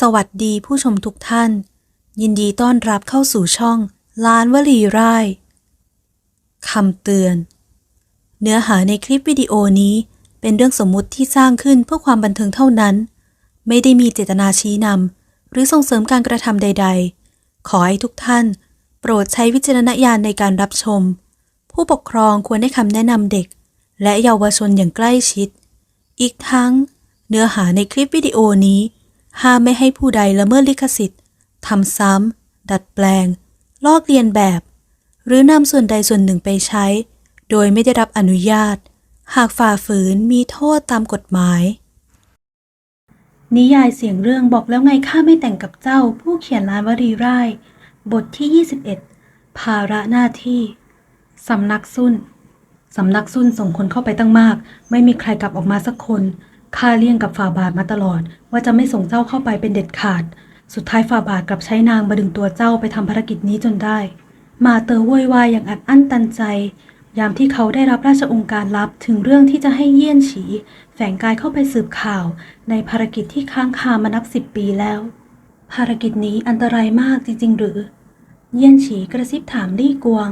สวัสดีผู้ชมทุกท่าน ยินดีต้อนรับเข้าสู่ช่องล้านวลีร่ายคำเตือน เนื้อหาในคลิปวิดีโอนี้เป็นเรื่องสมมุติที่สร้างขึ้นเพื่อความบันเทิงเท่านั้น ไม่ได้มีเจตนาชี้นำหรือส่งเสริมการกระทำใด ๆ ขอให้ทุกท่าน โปรดใช้วิจารณญาณในการรับชม ผู้ปกครองควรให้คำแนะนำเด็ก และเยาวชนอย่างใกล้ชิด อีกทั้ง เนื้อหาในคลิปวิดีโอนี้ ห้ามไม่ให้ผู้ใดละเมิดลิขสิทธิ์ทำซ้ำ ดัดแปลง ลอกเลียนแบบ หรือนำส่วนใดส่วนหนึ่งไปใช้ โดยไม่ได้รับอนุญาต หากฝ่าฝืนมีโทษตามกฎหมาย นิยายเสียงเรื่องบอกแล้วไงข้าไม่แต่งกับเจ้า ผู้เขียนลานวรีไร่บทที่ 21 ภาระหน้าที่ สำนักซุ่นสำนักซุ่นส่งคนเข้าไปตั้งมาก ไม่มีใครกลับออกมาสักคน ข้าเลี่ยงกับฝ่าบาทมาตลอด ว่าจะไม่ส่งเจ้าเข้าไปเป็นเด็ดขาด สุดท้ายฝ่าบาทกลับใช้นางมาดึงตัวเจ้าไปทำภารกิจนี้จนได้ มาเตอโวยวายอย่างอัดอั้นตันใจ ยามที่เขาได้รับราชองค์การลับถึงเรื่องที่จะให้เยี่ยนฉี แฝงกายเข้าไปสืบข่าว ในภารกิจที่ค้างคามานับสิบปีแล้ว ภารกิจนี้อันตรายมากจริง ๆ หรือ เยี่ยนฉีกระซิบถามลี่กวง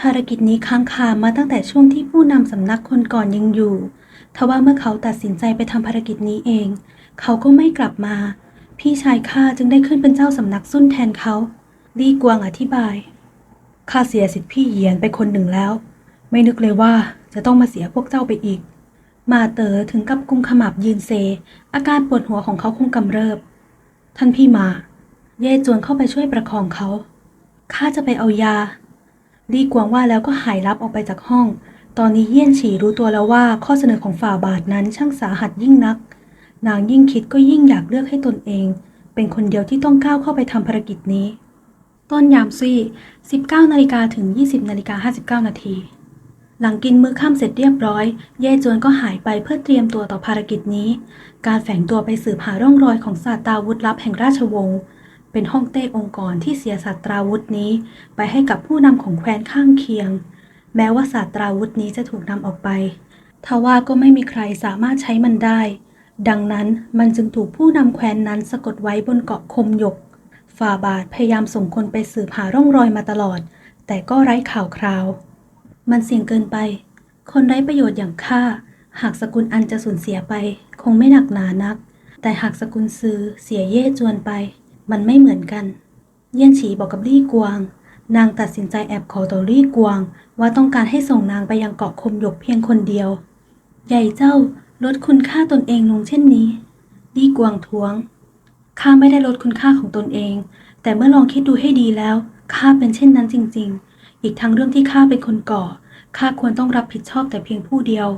ภารกิจนี้ค้างคามาตั้งแต่ช่วงที่ผู้นำสำนักคนก่อนยังอยู่ ทว่าเมื่อเขาตัดสินใจไปทำภารกิจนี้เอง เขาก็ไม่กลับมา พี่ชายข้าจึงได้ขึ้นเป็นเจ้าสำนักซุ่นแทนเขาลี่กวางอธิบายข้าเสียสิทธิพี่เหยียนไปคนหนึ่งแล้ว ไม่นึกเลยว่าจะต้องมาเสียพวกเจ้าไปอีก มาเต๋อถึงกับกุมขมับยืนเซ อาการปวดหัวของเขาคงกำเริบ ท่านพี่มา เย่จวนเข้าไปช่วยประคองเขาข้าจะไปเอายาลี่กวางว่าแล้วก็หายลับออกไปจากห้อง ตอนนี้เยี่ยนฉีรู้ตัวแล้วว่าข้อเสนอของฝ่าบาทนั้นช่างสาหัสยิ่งนัก นางยิ่งคิดก็ยิ่งอยากเลือกให้ตนเอง เป็นคนเดียวที่ต้องก้าวเข้าไปทำภารกิจนี้ ต้นยามซี่ 19นาฬิกาถึง 20นาฬิกา59นาทีหลังกินมื้อค่ำเสร็จเรียบร้อย เย่จวนก็หายไปเพื่อเตรียมตัวต่อภารกิจนี้ การแฝงตัวไปสืบหาร่องรอยของศาสตราวุธลับแห่งราชวงศ์ เป็นห้องเต้องค์กรที่เสียศาสตราวุธนี้ ไปให้กับผู้นำของแคว้นข้างเคียง แม้ว่าศาสตราวุธนี้จะถูกนำออกไป ทว่าก็ไม่มีใครสามารถใช้มันได้ ดังนั้นมันจึงถูกผู้นำแคว้นนั้นสะกดไว้บนเกาะคมหยก ฝ่าบาทพยายามส่งคนไปสืบหาร่องรอยมาตลอด แต่ก็ไร้ข่าวคราว มันเสี่ยงเกินไป คนไร้ประโยชน์อย่างข้าหากสกุลอันจะสูญเสียไป คงไม่หนักหนานัก แต่หากสกุลซื้อเสียเย่จวนไป มันไม่เหมือนกัน เยี่ยนฉีบอกกับลี่กวาง นางตัดสินใจแอบขอต่อลี่กวางว่าต้องการให้ส่งนางไปยังเกาะคมหยกเพียงคนเดียว ใหญ่เจ้าลดคุณค่าตนเองลงเช่นนี้ ลี่กวางท้วง ข้าไม่ได้ลดคุณค่าของตนเอง แต่เมื่อลองคิดดูให้ดีแล้ว ข้าเป็นเช่นนั้นจริง ๆ อีกทั้งเรื่องที่ข้าเป็นคนก่อ ข้าควรต้องรับผิดชอบแต่เพียงผู้เดียว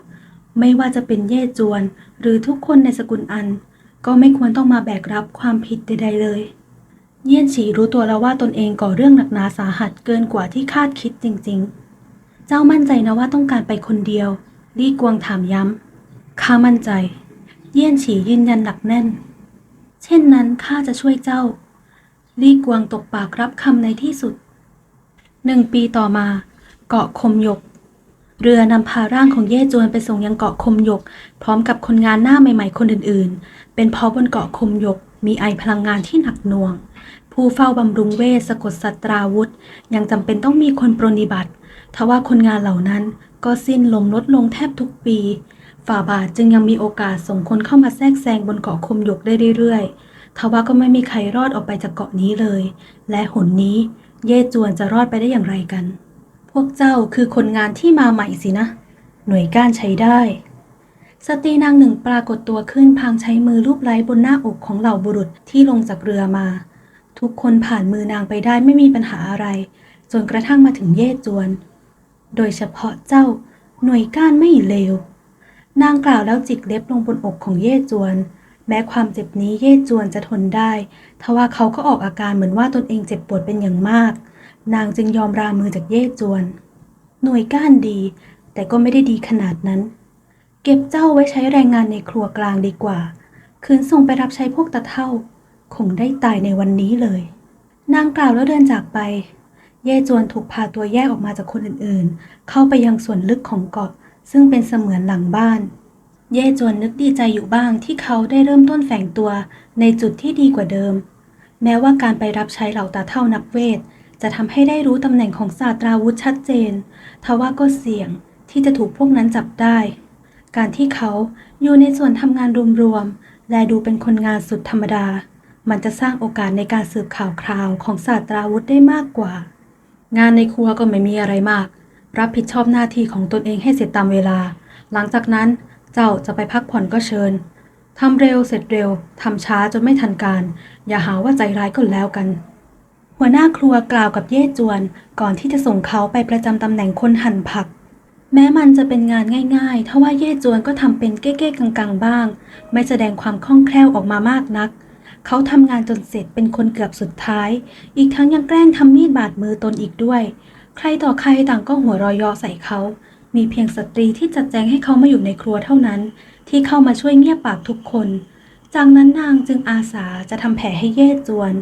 ไม่ว่าจะเป็นเย่จวน หรือทุกคนในสกุลอัน ก็ไม่ควรต้องมาแบกรับความผิดใดๆเลย เยี่ยนฉีรู้ตัวแล้วว่าตนเองก่อเรื่องหนักหนาสาหัสเกินกว่าที่คาดคิดจริง ๆ เจ้ามั่นใจนะว่าต้องการไปคนเดียว ลี่กวงถามย้ำข้ามั่นใจ เยี่ยนฉียืนยันหนักแน่น เช่นนั้นข้าจะช่วยเจ้า ลี่กวงตกปากรับคำในที่สุด หนึ่งปีต่อมา เกาะคมหยก เรือนำพาร่างของเย่จวนไปส่งยังเกาะคมหยก พร้อมกับคนงานหน้าใหม่ ๆ คนอื่น ๆ เป็นเพราะบนเกาะคมหยก มีไอพลังงานที่หนักหน่วง ผู้เฝ้าบำรุงเวสะกดสัตราวุธ ยังจำเป็นต้องมีคนปรนนิบัติ ทว่าคนงานเหล่านั้นก็สิ้นลมลดลงแทบทุกปี ฝ่าบาทจึงยังมีโอกาสส่งคนเข้ามาแทรกแซงบนเกาะคมหยกได้เรื่อยๆ ทว่าก็ไม่มีใครรอดออกไปจากเกาะนี้เลย และหนนี้เย่จวนจะรอดไปได้อย่างไรกัน พวกเจ้าคือคนงานที่มาใหม่สินะ หน่วยก้านใช้ได้ สตรีนางหนึ่งปรากฏตัวขึ้นพางใช้มือลูบไล้บนหน้าอกของเหล่าบุรุษที่ลงจากเรือมา ทุกคนผ่านมือนางไปได้ไม่มีปัญหาอะไร จนกระทั่งมาถึงเย่จวน โดยเฉพาะเจ้าหน่วยก้านไม่เลวนางกล่าวแล้วจิกเล็บลงบนอกของเย่จวน แม้ความเจ็บนี้เย่จวนจะทนได้ทว่าเขาก็ออกอาการเหมือนว่าตนเองเจ็บปวดเป็นอย่างมาก นางจึงยอมรามือจากเย่จวน หน่วยก้านดี แต่ก็ไม่ได้ดีขนาดนั้น เก็บเจ้าไว้ใช้แรงงานในครัวกลางดีกว่า คืนส่งไปรับใช้พวกตะเท่า คงได้ตายในวันนี้เลย นางกล่าวแล้วเดินจากไป เย่จวนถูกพาตัวแยกออกมาจากคนอื่นๆ เข้าไปยังส่วนลึกของเกาะ ซึ่งเป็นเสมือนหลังบ้าน เย่จวนนึกดีใจอยู่บ้างที่เขาได้เริ่มต้นแฝงตัวในจุดที่ดีกว่าเดิม แม้ว่าการไปรับใช้เหล่าตาเท่านักเวท จะทำให้ได้รู้ตำแหน่งของศาสตราวุธชัดเจน ทว่าก็เสี่ยงที่จะถูกพวกนั้นจับได้ การที่เขาอยู่ในส่วนทำงานรวมๆ และดูเป็นคนงานสุดธรรมดา มันจะสร้างโอกาสในการสืบข่าวคราวของศาสตราวุธได้มากกว่า งานในครัวก็ไม่มีอะไรมาก รับผิดชอบหน้าที่ของตนเองให้เสร็จตามเวลา หลังจากนั้นเจ้าจะไปพักผ่อนก็เชิญทำเร็วเสร็จเร็วทำช้าจนไม่ทันการ อย่าหาว่าใจร้ายก็แล้วกัน หัวหน้าครัวกล่าวกับเย่จวน ก่อนที่จะส่งเขาไปประจำตำแหน่งคนหั่นผัก แม้มันจะเป็นงานง่ายๆ ทว่าเย่จวนก็ทำเป็นเก้ๆกังๆ บ้าง ไม่แสดงความคล่องแคล่วออกมามากนัก เขาทำงานจนเสร็จเป็นคนเกือบสุดท้าย อีกทั้งยังแกล้งทำมีดบาดมือตนอีกด้วย ใครต่อใครต่างก็หัวรอยยอใส่เขา มีเพียงสตรีที่จัดแจงให้เขามาอยู่ในครัวเท่านั้น ที่เข้ามาช่วยเงียบปากทุกคน จากนั้นนางจึงอาสาจะทำแผลให้เย่จวน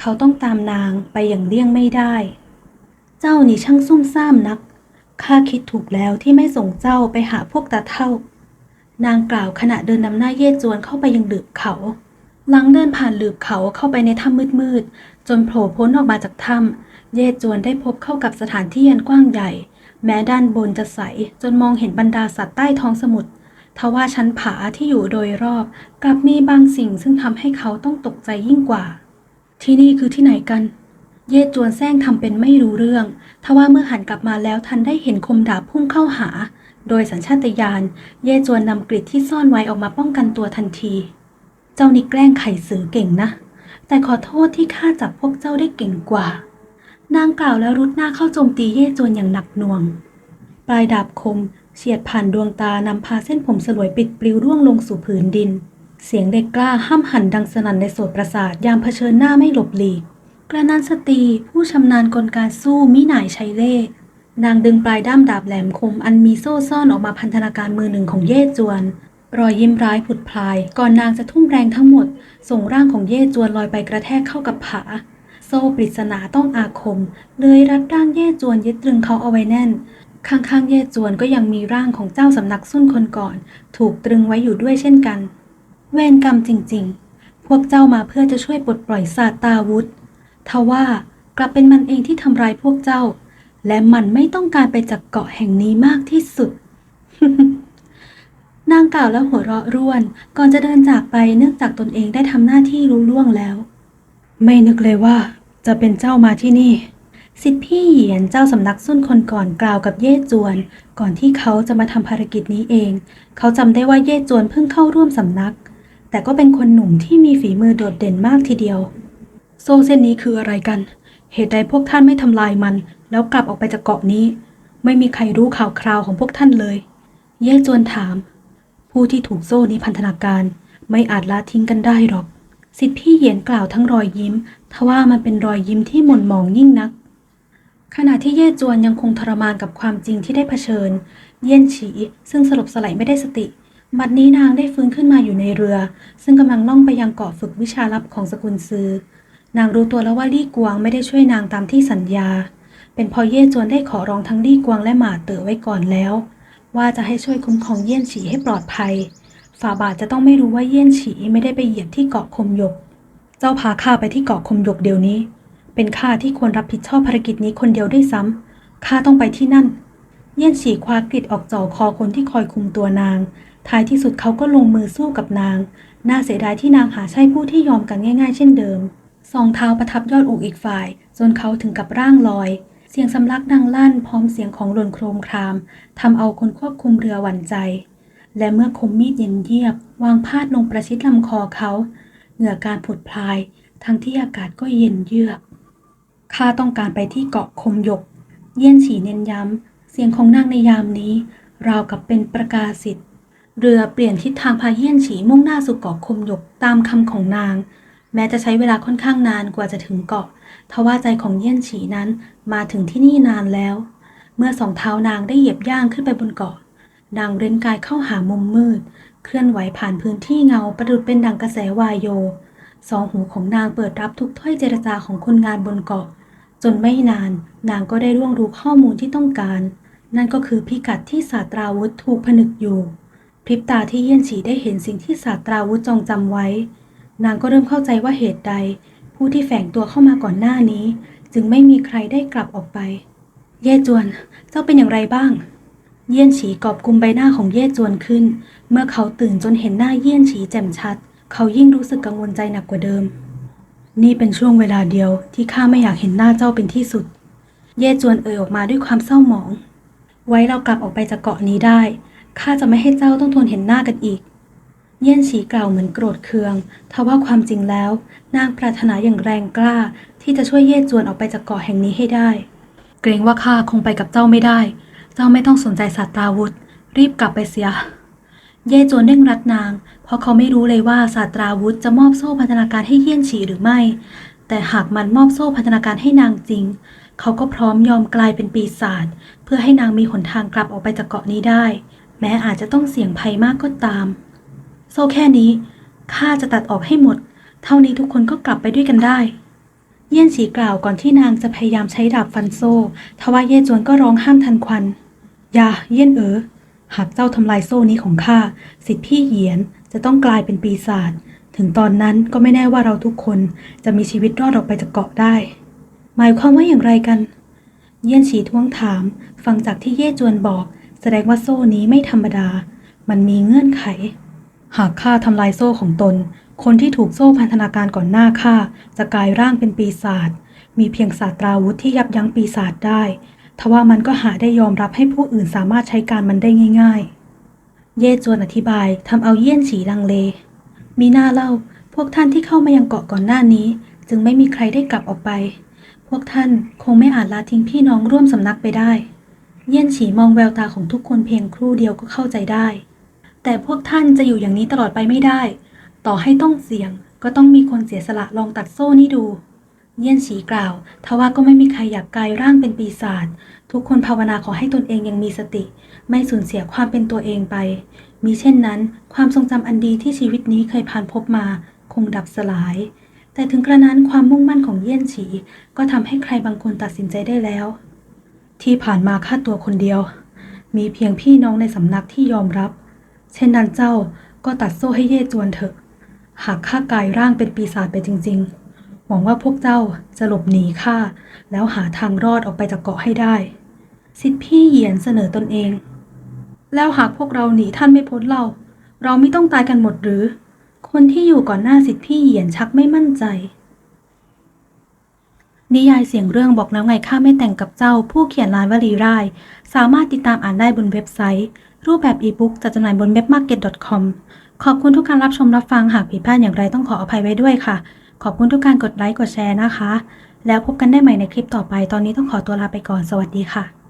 เขาต้องตามนางไปอย่างเลี่ยงไม่ได้ เจ้านี่ช่างซุ่มซ่ามนัก ข้าคิดถูกแล้วที่ไม่ส่งเจ้าไปหาพวกตาเท่า นางกล่าวขณะเดินนำหน้าเย่จวนเข้าไปยังหลืบเขา หลังเดินผ่านหลืบเขาเข้าไปในถ้ำมืดๆจนโผล่พ้นออกมาจากถ้ำเย่จวนได้พบเข้ากับสถานที่อันกว้างใหญ่ แม้ด้านบนจะใสจนมองเห็นบรรดาสัตว์ใต้ท้องสมุทรทว่าชั้นผาที่อยู่โดยรอบ กลับมีบางสิ่งซึ่งทำให้เขาต้องตกใจยิ่งกว่า ที่นี่คือที่ไหนกัน เย่จวนแซงทำเป็นไม่รู้เรื่อง ทว่าเมื่อหันกลับมาแล้วทันได้เห็นคมดาบพุ่งเข้าหา โดยสัญชาตญาณ เย่จวนนำกริดที่ซ่อนไว้ออกมาป้องกันตัวทันที เจ้านี่แกล้งไข่สือเก่งนะ แต่ขอโทษที่ข้าจับพวกเจ้าได้เก่งกว่า นางกล่าวแล้วรุดหน้าเข้าโจมตีเย่จวนอย่างหนักหน่วง ปลายดาบคมเฉียดผ่านดวงตานำพาเส้นผมสลวยปิดปลิวร่วงลงสู่ผืนดิน เสียงเด็กกล้าห้ามหันดังสนั่นในโสดประสาทยามเผชิญหน้าไม่หลบหลีก ระนั้นสตรีผู้ชำนาญกลการสู้มิหน่ายใช้เล่นางดึงปลายด้ามดาบแหลมคมอันมีโซ่ซ่อนออกมาพันธนาการมือหนึ่งของเย่จวน รอยยิ้มร้ายผุดพลาย ก่อนนางจะทุ่มแรงทั้งหมด ส่งร่างของเย่จวนลอยไปกระแทกเข้ากับผา โซ่ปริศนาต้องอาคมเลยรัดร่างเย่จวนยึดตรึงเขาเอาไว้แน่น ข้างๆเย่จวนก็ยังมีร่างของเจ้าสำนักสุ่นคนก่อน ถูกตรึงไว้อยู่ด้วยเช่นกัน เวรกรรมจริง ๆ พวกเจ้ามาเพื่อจะช่วยปลดปล่อยศาตาวุธ ทว่ากลับเป็นมันเองที่ทำร้ายพวกเจ้า และมันไม่ต้องการไปจากเกาะแห่งนี้มากที่สุด นางกล่าวแล้วหัวเราะร่วน ก่อนจะเดินจากไปเนื่องจากตนเองได้ทำหน้าที่รู้ล่วงแล้ว ไม่นึกเลยว่า จะเป็นเจ้ามาที่นี่ สิทธิพี่เหยียนเจ้าสำนักสุ่นคนก่อนกล่าวกับเย่จวน ก่อนที่เขาจะมาทำภารกิจนี้เอง เขาจำได้ว่าเย่จวนเพิ่งเข้าร่วมสำนัก แต่ก็เป็นคนหนุ่มที่มีฝีมือโดดเด่นมากทีเดียว โซ่เส้นนี้คืออะไรกัน เหตุใดพวกท่านไม่ทำลายมัน แล้วกลับออกไปจากเกาะนี้ ไม่มีใครรู้ข่าวคราวของพวกท่านเลย เย่จวนถาม ผู้ที่ถูกโซ่นี้พันธนาการ ไม่อาจละทิ้งกันได้หรอก สิทธิพี่เหยียนกล่าวทั้งรอยยิ้ม ทว่ามันเป็นรอยยิ้มที่หม่นหมองยิ่งนัก ขณะที่เย่จวนยังคงทรมานกับความจริงที่ได้เผชิญ เยี่ยนฉีซึ่งสลบสลายไม่ได้สติบัดนี้นางได้ฟื้นขึ้นมาอยู่ในเรือ ซึ่งกำลังล่องไปยังเกาะฝึกวิชาลับของสกุลซือ นางรู้ตัวแล้วว่าลี่กวางไม่ได้ช่วยนางตามที่สัญญา เป็นเพอเย่จวนได้ขอร้องทั้งลี่กวางและหมาเต๋อไว้ก่อนแล้ว ว่าจะให้ช่วยคุ้มครองเยี่ยนฉีให้ปลอดภัย ฝ่าบาทจะต้องไม่รู้ว่าเยี่ยนฉีไม่ได้ไปเหยียบที่เกาะคมหยก เจ้าพาข้าไปที่เกาะคมหยกเดี๋ยวนี้ เป็นข้าที่ควรรับผิดชอบภารกิจนี้คนเดียวด้วยซ้ำข้าต้องไปที่นั่น เยี่ยนฉีคว้ากริดออกจ่อคอคนที่คอยคุมตัวนาง ท้ายที่สุดเขาก็ลงมือสู้กับนาง น่าเสียดายที่นางหาใช่ผู้ที่ยอมกันง่าย ๆ เช่นเดิม สองเท้าประทับยอดอกอีกฝ่าย จนเขาถึงกับร่างลอย เสียงสำลักดังลั่นพร้อมเสียงของหล่นโครมครามทำเอาคนควบคุมเรือหวั่นใจ และเมื่อคมมีดเย็นเยียบ วางพาดลงประชิดลำคอเขา เหงื่อการผุดพลาย ทั้งที่อากาศก็เย็นเยือกข้าต้องการไปที่เกาะคมหยก เยี่ยนฉีเน้นย้ำ เสียงของนางในยามนี้ ราวกับเป็นประกาศสิทธิ์เรือเปลี่ยนทิศทางพาเยี่ยนฉีมุ่งหน้าสู่เกาะคมหยกตามคำของนาง แม้จะใช้เวลาค่อนข้างนานกว่าจะถึงเกาะ ทว่าใจของเยี่ยนฉีนั้นมาถึงที่นี่นานแล้ว เมื่อสองเท้านางได้เหยียบย่างขึ้นไปบนเกาะ นางเร้นกายเข้าหามุมมืด เคลื่อนไหวผ่านพื้นที่เงาประดุดเป็นดังกระแสวายโย สองหูของนางเปิดรับทุกถ้อยเจรจาของคนงานบนเกาะ จนไม่นาน นางก็ได้ร่วงรู้ข้อมูลที่ต้องการ นั่นก็คือพิกัดที่ศาสตราวุธถูกผนึกอยู่ พริบตาที่เยี่ยนฉีได้เห็นสิ่งที่ศาสตราวุธจงจำไว้ นางก็เริ่มเข้าใจว่าเหตุใด ผู้ที่แฝงตัวเข้ามาก่อนหน้านี้ จึงไม่มีใครได้กลับออกไป เย่จวน เจ้าเป็นอย่างไรบ้าง เยี่ยนฉีกอบกุมใบหน้าของเย่จวนขึ้น เมื่อเขาตื่นจนเห็นหน้าเยี่ยนฉีแจ่มชัด เขายิ่งรู้สึกกังวลใจหนักกว่าเดิม นี่เป็นช่วงเวลาเดียวที่ข้าไม่อยากเห็นหน้าเจ้าเป็นที่สุด เย่จวนเอ่ยออกมาด้วยความเศร้าหมอง ไว้เรากลับออกไปจากเกาะนี้ได้ข้าจะไม่ให้เจ้าต้องทนเห็นหน้ากันอีก เยี่ยนฉีกล่าวเหมือนโกรธเคืองทว่าความจริงแล้ว นางปรารถนาอย่างแรงกล้า ที่จะช่วยเย่จวนออกไปจากเกาะแห่งนี้ให้ได้ เกรงว่าข้าคงไปกับเจ้าไม่ได้ เจ้าไม่ต้องสนใจศาสตราวุธ รีบกลับไปเสีย เย่จวนเร่งรัดนาง เพราะเขาไม่รู้เลยว่าศาสตราวุธจะมอบโซ่พัฒนาการให้เยี่ยนฉีหรือไม่ แต่หากมันมอบโซ่พัฒนาการให้นางจริง เขาก็พร้อมยอมกลายเป็นปีศาจเพื่อให้นางมีหนทางกลับออกไปจากเกาะนี้ได้ แม้อาจจะต้องเสี่ยงภัยมากก็ตาม โซ่แค่นี้ข้าจะตัดออกให้หมด เท่านี้ทุกคนก็กลับไปด้วยกันได้ เยี่ยนฉีกล่าวก่อนที่นางจะพยายามใช้ดาบฟันโซ่ทว่าเย่จวนก็ร้องห้ามทันควันอย่าเยี่ยนเอ๋อหากเจ้าทำลายโซ่นี้ของข้าสิทธิพี่เหยียนจะต้องกลายเป็นปีศาจถึงตอนนั้นก็ไม่แน่ว่าเราทุกคนจะมีชีวิตรอดออกไปจากเกาะได้ หมายความว่าอย่างไรกัน เยี่ยนฉีท้วงถาม ฟังจากที่เย่จวนบอก แสดงว่าโซ่นี้ไม่ธรรมดา มันมีเงื่อนไข หากข้าทำลายโซ่ของตน คนที่ถูกโซ่พันธนาการก่อนหน้าข้าจะกลายร่างเป็นปีศาจ มีเพียงศาสตราวุธที่ยับยั้งปีศาจได้ ทว่ามันก็หาได้ยอมรับให้ผู้อื่นสามารถใช้การมันได้ง่าย ๆ เย่จวนอธิบายทำเอาเยี่ยนฉีลังเล มีหน้าเล่า พวกท่านที่เข้ามายังเกาะก่อนหน้านี้ จึงไม่มีใครได้กลับออกไป พวกท่านคงไม่อาจละทิ้งพี่น้องร่วมสำนักไปได้ เยี่ยนฉีมองแววตาของทุกคนเพียงครู่เดียวก็เข้าใจได้ แต่พวกท่านจะอยู่อย่างนี้ตลอดไปไม่ได้ ต่อให้ต้องเสี่ยง ก็ต้องมีคนเสียสละลองตัดโซ่นี้ดู เยี่ยนฉีกล่าว ทว่าก็ไม่มีใครอยากกลายร่างเป็นปีศาจ ทุกคนภาวนาขอให้ตนเองยังมีสติ ไม่สูญเสียความเป็นตัวเองไป มีเช่นนั้น ความทรงจำอันดีที่ชีวิตนี้เคยผ่านพบมา คงดับสลาย แต่ถึงกระนั้นความมุ่งมั่นของเยี่ยนฉี ก็ทำให้ใครบางคนตัดสินใจได้แล้ว ที่ผ่านมาข้าตัวคนเดียว มีเพียงพี่น้องในสำนักที่ยอมรับ เช่นนั้นเจ้าก็ตัดโซ่ให้เย่จวนเถอะ หากข้ากลายร่างเป็นปีศาจไปจริง ๆ หวังว่าพวกเจ้าจะหลบหนีข้าแล้วหาทางรอดออกไปจากเกาะให้ได้ สิทธิพี่เหยียนเสนอตนเอง แล้วหากพวกเราหนีท่านไม่พ้นเรา เราไม่ต้องตายกันหมดหรือ คนที่อยู่ก่อนหน้าสิทธิพี่เหยียนชักไม่มั่นใจนิยายเสียงเรื่องบอกแล้วไงข้าไม่แต่งกับเจ้า ผู้เขียนลานวลีร่าย สามารถติดตามอ่านได้บนเว็บไซต์ รูปแบบอีบุ๊กจัดจำหน่ายบน webmarket.com ขอบคุณทุกการรับชมรับฟังหากผิดพลาดอย่างไรต้องขออภัยไว้ด้วยค่ะ ขอบคุณทุกการกดไลค์กดแชร์นะคะ แล้วพบกันได้ใหม่ในคลิปต่อไปตอนนี้ต้องขอตัวลาไปก่อนสวัสดีค่ะ